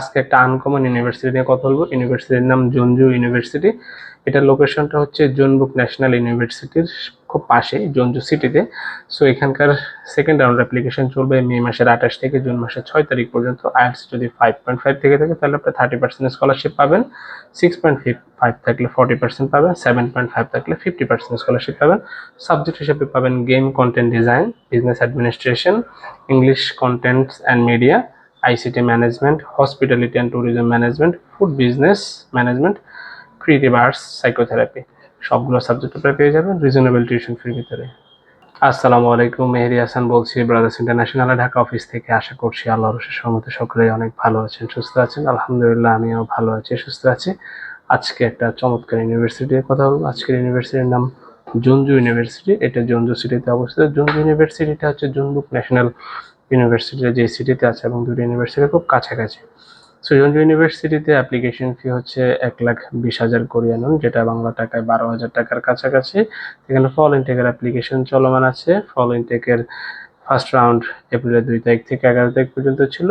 আজকে একটা uncommon university নিয়ে কথা বলব। ইউনিভার্সিটির নাম জঞ্জু ইউনিভার্সিটি এটার লোকেশনটা হচ্ছে জনবুক ন্যাশনাল ইউনিভার্সিটির খুব পাশে জঞ্জু সিটিতে সো এখানকার সেকেন্ড রাউন্ড অ্যাপ্লিকেশন চলবে মে মাসের আঠাশ থেকে জুন মাসের ছয় তারিখ পর্যন্ত। আইএলস যদি ফাইভ পয়েন্ট ফাইভ থেকে থাকে, তাহলে আপনি থার্টি পার্সেন্ট স্কলারশিপ পাবেন। সিক্স পয়েন্ট ফাইভ থাকলে ফর্টি পার্সেন্ট পাবেন সেভেন পয়েন্ট ফাইভ থাকলে ফিফটি পার্সেন্ট স্কলারশিপ পাবেন। সাবজেক্ট হিসেবে পাবেন game content design business administration English contents and media ICT management hospitality and tourism management food business management creative arts psychotherapy সবগুলো subject আপনারা পেয়ে যাবেন reasonable tuition ফির ভিতরে। আসসালামু আলাইকুম, মেহেদি হাসান বলছি ব্রাদার্স ইন্টারন্যাশনাল ঢাকা অফিস থেকে। আশা করছি আল্লাহর রসের সহমতে সকলেই অনেক ভালো আছেন, সুস্থ আছেন। আলহামদুলিল্লাহ, আমিও ভালো আছি, সুস্থ আছি। আজকে একটা চমৎকার ইউনিভার্সিটির কথা বলব। আজকের ইউনিভার্সিটির নাম জঞ্জু ইউনিভার্সিটি এটা জঞ্জু সিটিতে অবস্থিত। জঞ্জু ইউনিভার্সিটিটা হচ্ছে জনবুক ন্যাশনাল ইউনিভার্সিটির যে সিটিতে আছে এবং দুটো ইউনিভার্সিটি খুব কাছাকাছি। সৃজনজ ইউনিভার্সিটিতে অ্যাপ্লিকেশন ফি হচ্ছে এক লাখ বিশ হাজার কোরিয়ান যেটা বাংলা টাকায় বারো হাজার টাকার কাছাকাছি। এখানে ফল ইনটেকের অ্যাপ্লিকেশন চলমান আছে। ফল ইনটেকের ফার্স্ট রাউন্ড এপ্রিলের দুই তারিখ থেকে এগারো তারিখ পর্যন্ত ছিল।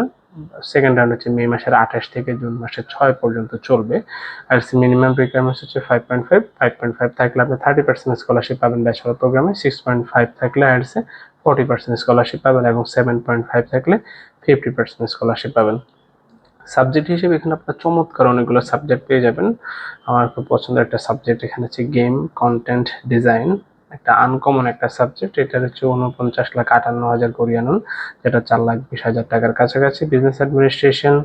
সেকেন্ড রাউন্ড হচ্ছে মে মাসের আঠাশ থেকে জুন মাসের ছয় পর্যন্ত চলবে। আর মিনিমাম রিকোয়ারমেন্টস হচ্ছে five point five five point five থাকলে আপনি থার্টি পার্সেন্ট স্কলারশিপ পাবেন ব্যাচেলর প্রোগ্রামে সিক্স পয়েন্ট ফাইভ থাকলে আর্টসে ফর্টি পার্সেন্ট স্কলারশিপ পাবেন এবং সেভেন পয়েন্ট ফাইভ থাকলে ফিফটি পার্সেন্ট স্কলারশিপ পাবেন। সাবজেক্ট হিসেবে এখানে আপনার চমৎকার অনেকগুলো সাবজেক্ট পেয়ে যাবেন। আমার খুব পছন্দের একটা সাবজেক্ট এখানে হচ্ছে গেম কন্টেন্ট ডিজাইন একটা আনকমন একটা সাবজেক্ট এটা হচ্ছে উনপঞ্চাশ লাখ আটান্ন হাজার কোরিয়ান যেটা চার লাখ বিশ হাজার টাকার কাছাকাছি। বিজনেস অ্যাডমিনিস্ট্রেশন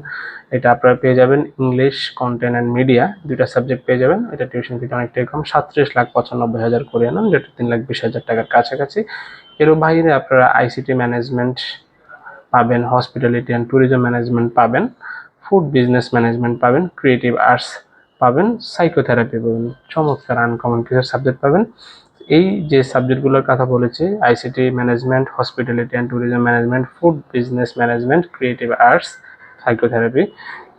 এটা আপনারা পেয়ে যাবেন। ইংলিশ কন্টেন্ট অ্যান্ড মিডিয়া দুইটা সাবজেক্ট পেয়ে যাবেন। এটা টিউশন ফিটা অনেকটাই কম, সাতত্রিশ লাখ পঁচানব্বই হাজার কোরিয়ান যেটা তিন লাখ বিশ হাজার টাকার কাছাকাছি। এরও বাইরে আপনারা আইসিটি ম্যানেজমেন্ট পাবেন হসপিটালিটি অ্যান্ড ট্যুরিজম ম্যানেজমেন্ট পাবেন ফুড বিজনেস ম্যানেজমেন্ট পাবেন ক্রিয়েটিভ আর্টস পাবেন সাইকোথেরাপি পাবেন, চমৎকার আনকমন কিছু সাবজেক্ট পাবেন। এই যে সাবজেক্টগুলোর কথা বলেছি ICT management hospitality and tourism management food business management creative arts psychotherapy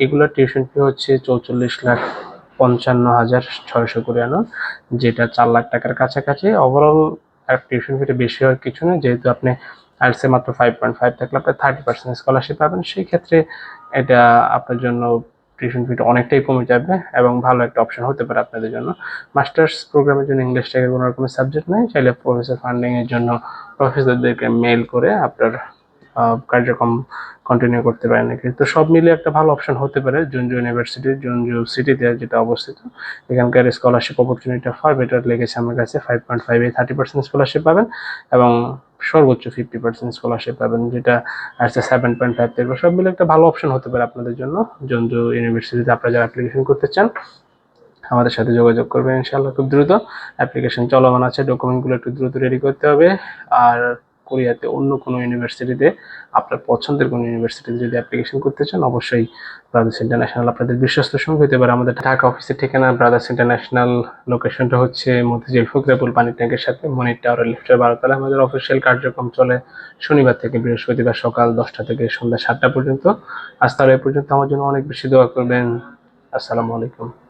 এগুলোর টিউশন ফি হচ্ছে চৌচল্লিশ লাখ পঞ্চান্ন হাজার ছয়শো কোরিয়ানো যেটা চার লাখ টাকার কাছাকাছি। ওভারঅল টিউশন ফিটা বেশি হওয়ার কিছু না, যেহেতু আপনি আর্টসে মাত্র ফাইভ পয়েন্ট ফাইভ থাকলে আপনি থার্টি পার্সেন্ট স্কলারশিপ পাবেন সেই ক্ষেত্রে এটা আপনার জন্য টিউশন ফিটা অনেকটাই কমে যাবে এবং ভালো একটা অপশন হতে পারে আপনাদের জন্য। মাস্টার্স প্রোগ্রামের জন্য ইংলিশটাকে কোনো রকমের সাবজেক্ট নেই, চাইলে প্রফেসর ফান্ডিংয়ের জন্য প্রফেসরদেরকে মেল করে আপনার কার্যক্রম কন্টিনিউ করতে পারেন কিন্তু সব মিলে একটা ভালো অপশন হতে পারে জুনজু ইউনিভার্সিটি জুনজু সিটিতে যেটা অবস্থিত। এখানকার স্কলারশিপ অপরচুনিটি ফার বেটার লেগেছে আমার কাছে। ফাইভ পয়েন্ট ফাইভে থার্টি পার্সেন্ট স্কলারশিপ পাবেন এবং সর্বোচ্চ ফিফটি পার্সেন্ট স্কলারশিপ পাবেন, যেটা আসছে সেভেন পয়েন্ট ফাইভ থেকে সব মিলে একটা ভালো অপশন হতে পারে আপনাদের জন্য জঞ্জু ইউনিভার্সিটিতে আপনারা যারা অ্যাপ্লিকেশন করতে চান, আমাদের সাথে যোগাযোগ করবেন ইনশাআল্লাহ। খুব দ্রুত অ্যাপ্লিকেশন চলমান আছে ডকুমেন্টগুলো একটু দ্রুত রেডি করতে হবে। আর কোরিয়াতে অন্য কোনো ইউনিভার্সিটিতে আপনার পছন্দের কোনো ইউনিভার্সিটিতে যদি অ্যাপ্লিকেশন করতে চান, অবশ্যই ব্রাদার্স ইন্টারন্যাশনাল আপনাদের বিশ্বস্ত সঙ্গ হতে পারে। আমাদের ঢাকা অফিসের ঠিকানা ব্রাদার্স ইন্টারন্যাশনাল লোকেশনটা হচ্ছে মতিঝিল ফকরাপুল পানি ট্যাঙ্কের সাথে মনির টাওয়ারের লিফটের বারোতলা। আমাদের অফিসিয়াল কার্যক্রম চলে শনিবার থেকে বৃহস্পতিবার সকাল দশটা থেকে সন্ধ্যা সাতটা পর্যন্ত। আজ তাহলে পর্যন্ত। আমার জন্য অনেক বেশি দোয়া করবেন। আসসালামু আলাইকুম।